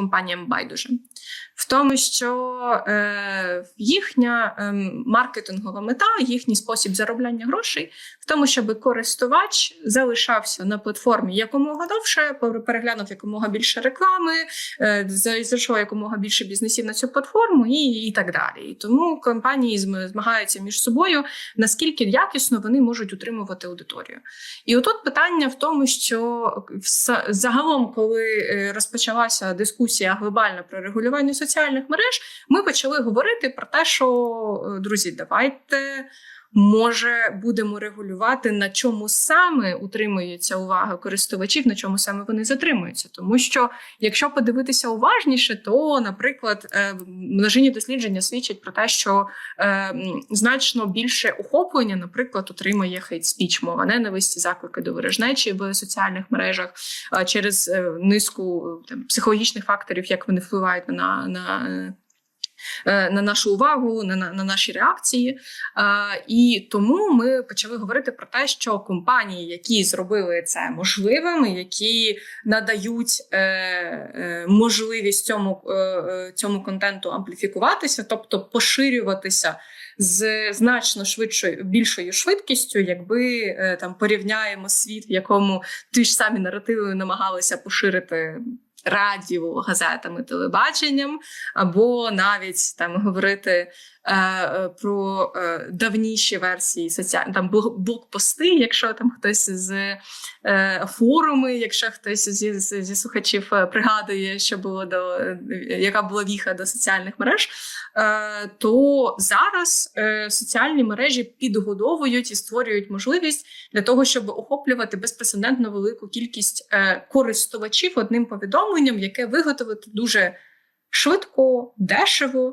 компаніям байдуже. В тому, що е, їхня е, маркетингова мета, їхній спосіб заробляння грошей в тому, щоб користувач залишався на платформі якомога довше, переглянув якомога більше реклами, е, зайшов якомога більше бізнесів на цю платформу, і, і так далі. І тому компанії змагаються між собою, наскільки якісно вони можуть утримувати аудиторію. І отут питання в тому, що вс- загалом, коли е, розпочалася дискусія глобальна про регулювання соціальних мереж, ми почали говорити про те, що е, друзі, давайте. Може, будемо регулювати, на чому саме утримується увага користувачів, на чому саме вони затримуються. Тому що, якщо подивитися уважніше, то, наприклад, е, множинні дослідження свідчать про те, що е, значно більше охоплення, наприклад, отримує хейт спіч, мова ненависті, заклики до ворожнечі в соціальних мережах е, через низку там, психологічних факторів, як вони впливають на. на на нашу увагу, на, на, на наші реакції. І тому ми почали говорити про те, що компанії, які зробили це можливим, які надають е, е, можливість цьому, е, е, цьому контенту ампліфікуватися, тобто поширюватися з значно швидшою більшою швидкістю, якби е, там порівняємо світ, в якому ті ж самі наративи намагалися поширити. Радіо, газетами, телебаченням, або навіть там говорити про е, давніші версії соціальних там блокпости, якщо там хтось з е, форуми, якщо хтось зі, зі, слухачів е, пригадує, що було до е, яка була віха до соціальних мереж, е, то зараз е, соціальні мережі підгодовують і створюють можливість для того, щоб охоплювати безпрецедентно велику кількість е, користувачів одним повідомленням, яке виготовити дуже швидко, дешево